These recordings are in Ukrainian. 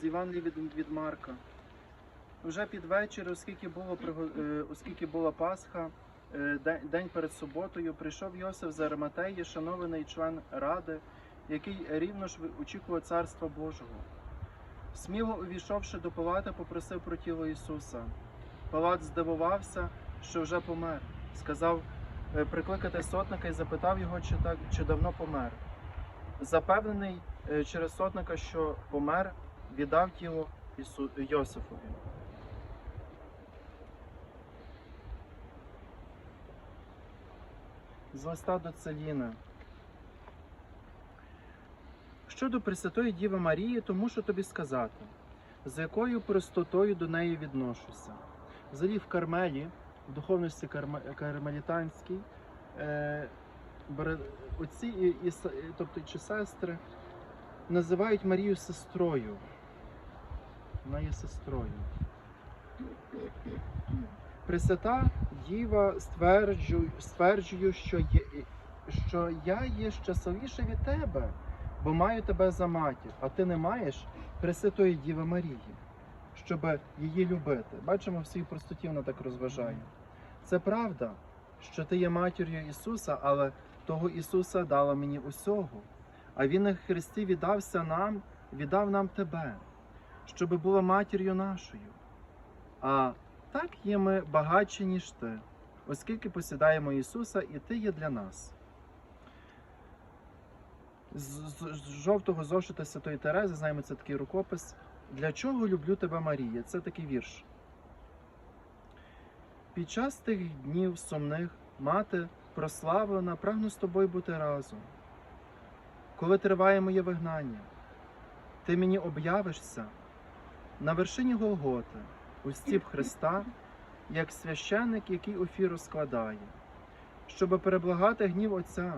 з Євангелії від, від Марка. Вже під вечір, оскільки, було, е, оскільки була Пасха, е, день перед суботою, прийшов Йосиф з Ариматеї, шанований член Ради, який рівно ж очікував Царства Божого. Сміло увійшовши до Палата, попросив про тіло Ісуса. Палат здивувався, що вже помер. Сказав е, прикликати сотника і запитав його, чи, так, чи давно помер. Запевнений через сотника, що помер, віддав тіло Ісу... Йосифові. З листа до Целіна. Щодо Пресвятої Діви Марії, то мушу тобі сказати, з якою простотою до неї відношуся. Взагалі в Кармелі, в духовності карме- кармелітанській, е, бре- отці і, і, тобто чи сестри називають Марію сестрою. Вона є сестрою. Пресвята Діва стверджує, стверджую, що, є, що я є щасливіша від тебе, бо маю тебе за матір, а ти не маєш Пресвятої Діви Марії, щоб її любити. Бачимо, в своїй простоті вона так розважає. Це правда, що ти є матір'ю Ісуса, але того Ісуса дала мені усього. А Він на Христі віддався нам, віддав нам тебе, щоб була матір'ю нашою. А так є ми багатші, ніж ти, оскільки посідаємо Ісуса, і ти є для нас. З жовтого зошита Святої Терези, знаємо, це такий рукопис. Для чого люблю тебе, Марія? Це такий вірш. Під час тих днів сумних мати прославлена, прагну з тобою бути разом. Коли триває моє вигнання, ти мені об'явишся на вершині Голготи, у стіп Христа, як священник, який офіру складає, щоб переблагати гнів Отця.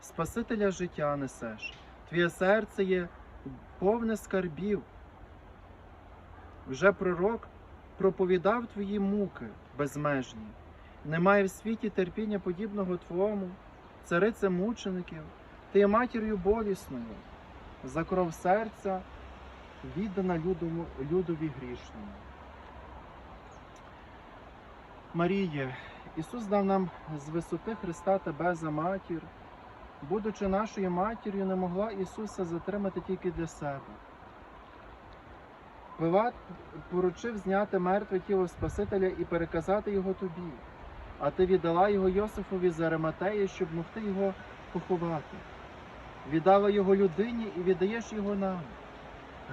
Спасителя життя несеш, твоє серце є повне скарбів. Вже пророк проповідав твої муки безмежні. Немає в світі терпіння подібного твому, царице мучеників, ти є матір'ю болісною, за кров серця віддана людому, людові грішному. Маріє, Ісус дав нам з висоти Христа тебе за матір. Будучи нашою матір'ю, не могла Ісуса затримати тільки для себе. Пилат поручив зняти мертве тіло Спасителя і переказати його тобі, а ти віддала його Йосифові з Ариматеї, щоб могти його поховати. Віддала його людині і віддаєш його нам,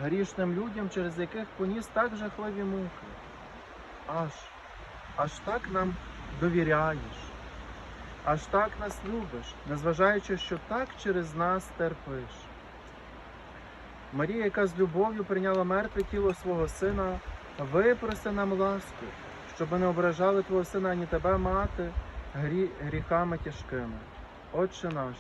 грішним людям, через яких поніс так жахливі муки. Аж, аж так нам довіряєш, аж так нас любиш, незважаючи, що так через нас терпиш. Марія, яка з любов'ю прийняла мертве тіло свого сина, випроси нам ласку, щоб не ображали твого сина ані тебе, мати, грі, гріхами тяжкими. Отче наш,